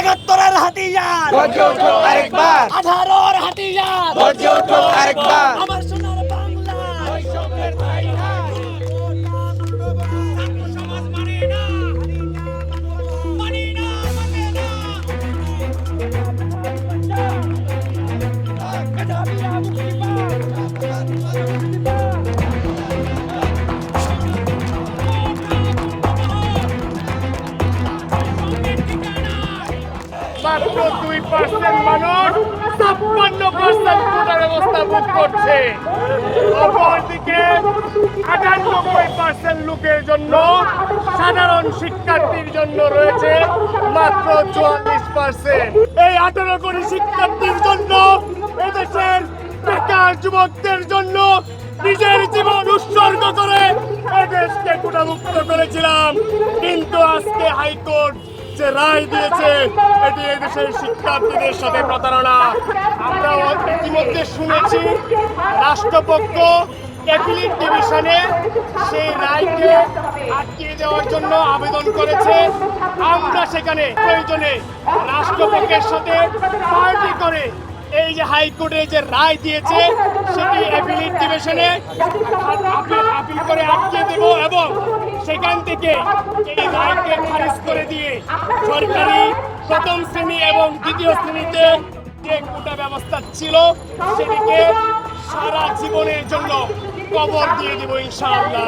একাত্তরের হাতিয়ার। আঠারোর হাতিয়ার। আরেকবার। মাত্র দুই পার্সেন্ট মানুষ ছাপ্পান্ন পার্সেন্ট কোটার ব্যবস্থা ভোগ করছে। অপরদিকে আটানব্বই পার্সেন্ট লোকের জন্য সাধারণ শিক্ষার্থীর জন্য রয়েছে মাত্র চুয়াল্লিশ পার্সেন্ট এই আঠারো কোটি শিক্ষার্থীর জন্য এদেশের বেকার যুবকদের জন্য নিজের জীবন উৎসর্গ করে এদেশকে কোটামুক্ত করেছিলাম। কিন্তু আজকে হাইকোর্ট যে রায় দিয়েছে, এটি এদেশের শিক্ষার্থীদের সাথে প্রতারণা। আমরা ইতিমধ্যে শুনেছি, রাষ্ট্রপক্ষ অ্যাপিলিট ডিভিশনে সেই রায়কে আটকিয়ে দেওয়ার জন্য আবেদন করেছে। আমরা সেখানে প্রয়োজনে রাষ্ট্রপক্ষের সাথে পার্টি করে এই যে হাইকোর্টে যে রায় দিয়েছে, সেটি অ্যাপিলিট ডিভিশনে আপিল আপিল করে আটকে দেব এবং সেখান থেকে এই রায়কে খারিজ করে দিয়ে সরকারি প্রথম শ্রেণি এবং দ্বিতীয় শ্রেণীতে যে কোটা ব্যবস্থা ছিল, সেটিকে সারা জীবনের জন্য কবর দিয়ে দেব ইনশাআল্লাহ।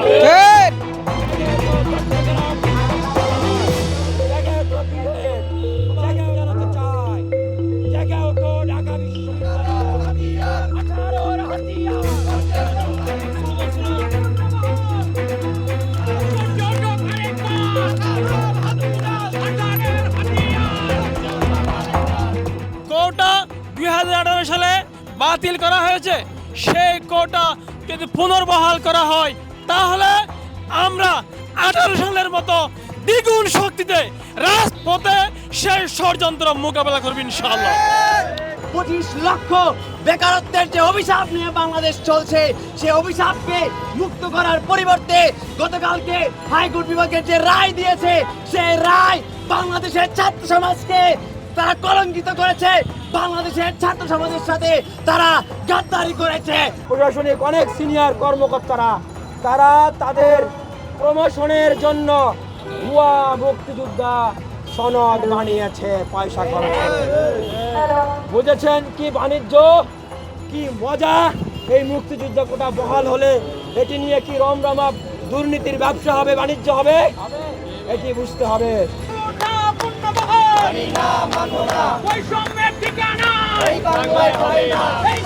দুই সালে বাতিল করা হয়েছে। সেই কোটা যদি পুনর্বহাল করা হয়, তাহলে আমরা আঠারো সালের মতো দ্বিগুণ শক্তিতে রাজপথে সেই ষড়যন্ত্র মোকাবেলা করব ইনশাআল্লাহ। পঁচিশ লক্ষ বেকারত্বের যে অভিশাপ নিয়ে বাংলাদেশ চলছে সেই অভিশাপকে মুক্ত করার পরিবর্তে গতকালকে হাইকোর্ট বিভাগের যে রায় দিয়েছে, সেই রায় বাংলাদেশের ছাত্র সমাজকে তারা কলঙ্কিত করেছে। বাংলাদেশের ছাত্র সমাজের সাথে তারা গাদ্দারি করেছে। প্রশাসনিক অনেক সিনিয়র কর্মকর্তারা, তারা তাদের প্রমোশনের জন্য ভুয়া মুক্তিযোদ্ধা সনদ বানিয়েছে পয়সা খরচ বুঝেছেন কি বাণিজ্য? কি মজা? এই মুক্তিযুদ্ধ কোটা বহাল হলে এটি নিয়ে কি রমরমা দুর্নীতির ব্যবসা হবে, বাণিজ্য হবে? এটি বুঝতে হবে। বৈষম্যের ঠিকানা বাংলায় হবে না। এই